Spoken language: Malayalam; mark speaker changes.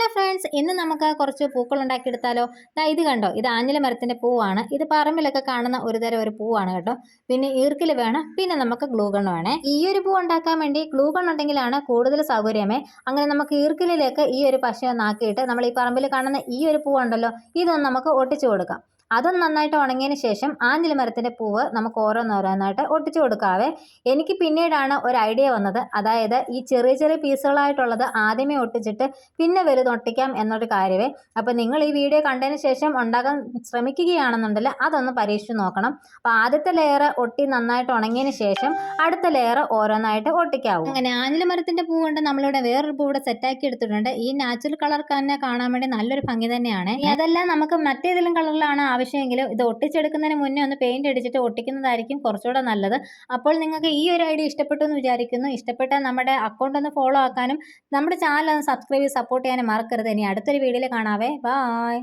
Speaker 1: ഹലോ ഫ്രണ്ട്സ് ഇന്ന് നമുക്ക് കുറച്ച് പൂക്കൾ ഉണ്ടാക്കിയെടുത്താലോ ദാ ഇത് കണ്ടോ? ഇത് ആഞ്ഞില മരത്തിന്റെ പൂവാണ്. ഇത് പറമ്പിലൊക്കെ കാണുന്ന ഒരു തരം ഒരു പൂവാണ് കേട്ടോ. പിന്നെ ഈർക്കിൽ വേണം പിന്നെ നമുക്ക് ഗ്ലൂഗൺ വേണേ. ഈ ഒരു പൂ ഉണ്ടാക്കാൻ വേണ്ടി ഗ്ലൂഗൺ ഉണ്ടെങ്കിലാണ് കൂടുതൽ സൗകര്യമേ. അങ്ങനെ നമുക്ക് ഈർക്കിലേക്ക് ഈ ഒരു പശ ഒന്നാക്കിയിട്ട് നമ്മൾ ഈ പറമ്പിൽ കാണുന്ന ഈ ഒരു പൂവുണ്ടല്ലോ ഇതൊന്ന് നമുക്ക് ഒട്ടിച്ചു കൊടുക്കാം. അതും നന്നായിട്ട് ഉണങ്ങിയതിന് ശേഷം ആഞ്ഞില മരത്തിന്റെ പൂവ് നമുക്ക് ഓരോന്നോരോന്നായിട്ട് ഒട്ടിച്ചു കൊടുക്കാവേ. എനിക്ക് പിന്നീടാണ് ഒരു ഐഡിയ വന്നത്. അതായത് ഈ ചെറിയ ചെറിയ പീസുകളായിട്ടുള്ളത് ആദ്യമേ ഒട്ടിച്ചിട്ട് പിന്നെ വലുത് ഒട്ടിക്കാം എന്നൊരു കാര്യമേ അപ്പോൾ നിങ്ങൾ ഈ വീഡിയോ കണ്ടതിന് ശേഷം ഉണ്ടാക്കാൻ ശ്രമിക്കുകയാണെന്നുണ്ടെങ്കിൽ അതൊന്ന് പരീക്ഷിച്ച് നോക്കണം. അപ്പോൾ ആദ്യത്തെ ലെയർ ഒട്ടി നന്നായിട്ട് ഉണങ്ങിയതിന് ശേഷം അടുത്ത ലെയർ ഓരോന്നായിട്ട് ഒട്ടിക്കാവും. അങ്ങനെ ആഞ്ഞിലി മരത്തിന്റെ പൂ കൊണ്ട് നമ്മളിവിടെ വേറൊരു പൂ ഇവിടെ സെറ്റാക്കി എടുത്തിട്ടുണ്ട്. ഈ നാച്ചുറൽ കളർ തന്നെ കാണാൻ വേണ്ടി നല്ലൊരു ഭംഗി തന്നെയാണ്. അതെല്ലാം നമുക്ക് മറ്റേതെങ്കിലും കളറിലാണ് ആവശ്യമെങ്കിലും ഇത് ഒട്ടിച്ചെടുക്കുന്നതിന് മുന്നേ ഒന്ന് പെയിന്റ് അടിച്ചിട്ട് ഒട്ടിക്കുന്നതായിരിക്കും കുറച്ചുകൂടെ നല്ലത്. അപ്പോൾ നിങ്ങൾക്ക് ഈ ഒരു ഐഡിയ ഇഷ്ടപ്പെട്ടു എന്ന് വിചാരിക്കുന്നു. ഇഷ്ടപ്പെട്ടാൽ നമ്മുടെ അക്കൗണ്ട് ഒന്ന് ഫോളോ ആക്കാനും നമ്മുടെ ചാനൽ ഒന്ന് സബ്സ്ക്രൈബ് ചെയ്ത് സപ്പോർട്ട് ചെയ്യാനും മറക്കരുത്. ഇനി അടുത്തൊരു വീഡിയോയിൽ കാണാവേ. ബായ്